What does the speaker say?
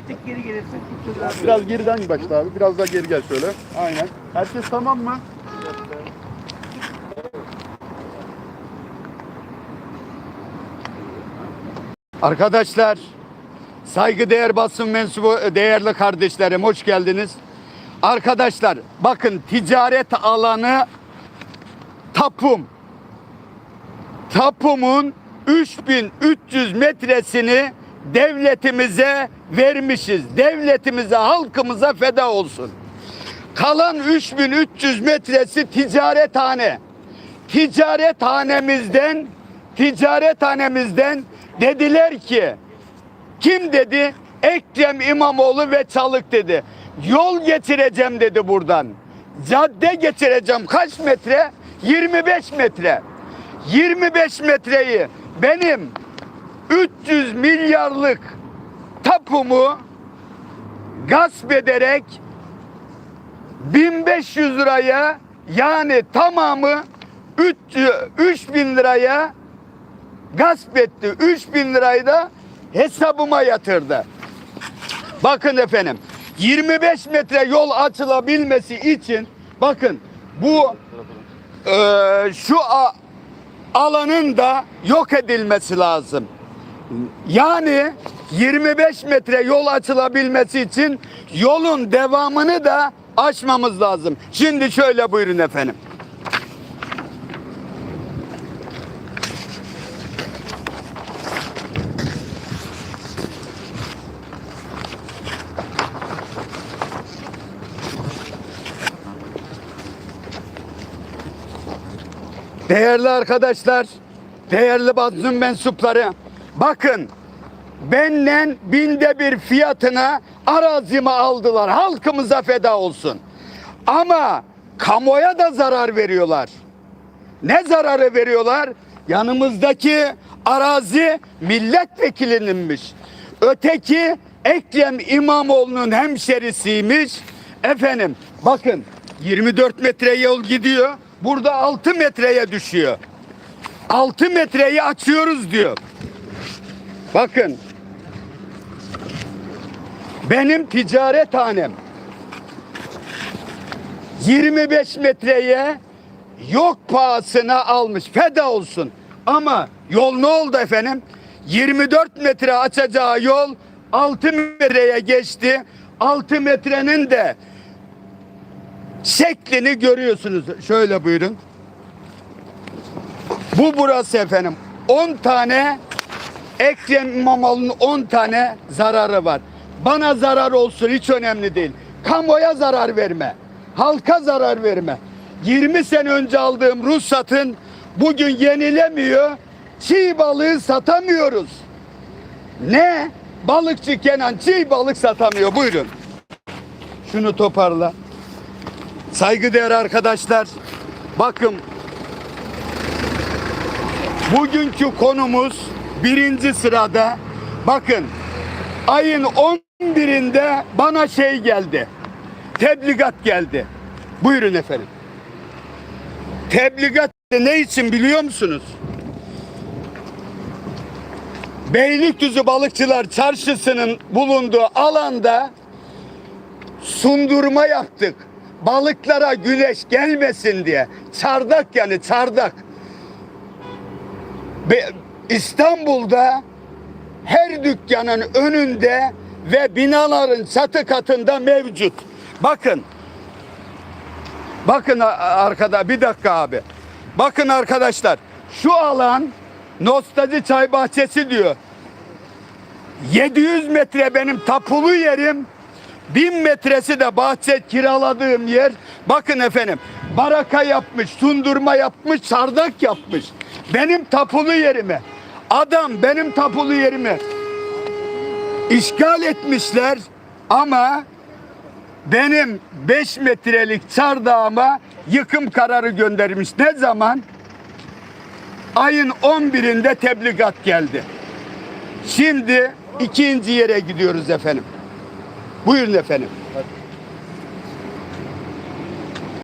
Bir tık geri gelirsin. Biraz geriden başla abi. Biraz daha geri gel şöyle. Aynen. Herkes tamam mı? Arkadaşlar, saygıdeğer basın mensubu değerli kardeşlerim hoş geldiniz. Arkadaşlar bakın ticaret alanı tapum. Tapumun 3300 metresini devletimize vermişiz. Devletimize, halkımıza feda olsun. Kalan 3300 metresi ticarethane. Ticarethanemizden ticarethanemizden dediler ki kim dedi? Ekrem İmamoğlu ve Çalık dedi. Yol geçireceğim dedi buradan. Cadde geçireceğim. Kaç metre? 25 metre. 25 metreyi benim 300 milyarlık tapumu gasp ederek 1500 liraya yani tamamı 300 3000 liraya gasp etti. 3000 lirayı da hesabıma yatırdı. Bakın efendim 25 metre yol açılabilmesi için bakın bu eee, şu a- alanın da yok edilmesi lazım. Yani 25 metre yol açılabilmesi için yolun devamını da açmamız lazım. Şimdi şöyle buyurun efendim. Değerli arkadaşlar, değerli basın mensupları, bakın benden binde bir fiyatına arazimi aldılar. Halkımıza feda olsun. Ama kamuya da zarar veriyorlar. Ne zararı veriyorlar? Yanımızdaki arazi milletvekilinmiş. Öteki Ekrem İmamoğlu'nun hemşerisiymiş. Efendim bakın 24 metre yol gidiyor. Burada 6 metreye düşüyor. 6 metreyi açıyoruz diyor. Bakın. Benim ticarethanem 25 metreye yok pahasına almış. Feda olsun. Ama yol ne oldu efendim? 24 metre açacağı yol 6 metreye geçti. 6 metrenin de şeklini görüyorsunuz. Şöyle buyurun. Bu burası efendim. 10 tane Ekrem İmamoğlu'nun 10 tane zararı var. Bana zarar olsun hiç önemli değil. Kamuya zarar verme. Halka zarar verme. 20 sene önce aldığım ruhsatın bugün yenilemiyor. Çiğ balığı satamıyoruz. Ne? Balıkçı Kenan çiğ balık satamıyor. Buyurun. Şunu toparla. Saygıdeğer arkadaşlar. Bakın Bugünkü konumuz birinci sırada. Bakın ayın 11'inde bana şey geldi. Tebligat geldi. Buyurun efendim. Tebligat ne için biliyor musunuz? Beylikdüzü Balıkçılar Çarşısı'nın bulunduğu alanda sundurma yaptık. Balıklara güneş gelmesin diye. Çardak yani çardak. Be- İstanbul'da her dükkanın önünde ve binaların çatı katında mevcut. Bakın. Bakın arkada bir dakika abi. Bakın arkadaşlar. Şu alan Nostalji Çay Bahçesi diyor. 700 metre benim tapulu yerim. 1000 metresi de bahçe kiraladığım yer. Bakın efendim baraka yapmış, sundurma yapmış, çardak yapmış. Benim tapulu yerime. Adam benim tapulu yerimi işgal etmişler ama benim 5 metrelik çardağıma yıkım kararı göndermiş. Ne zaman? Ayın 11'inde tebligat geldi. Şimdi ikinci yere gidiyoruz efendim. Buyurun efendim.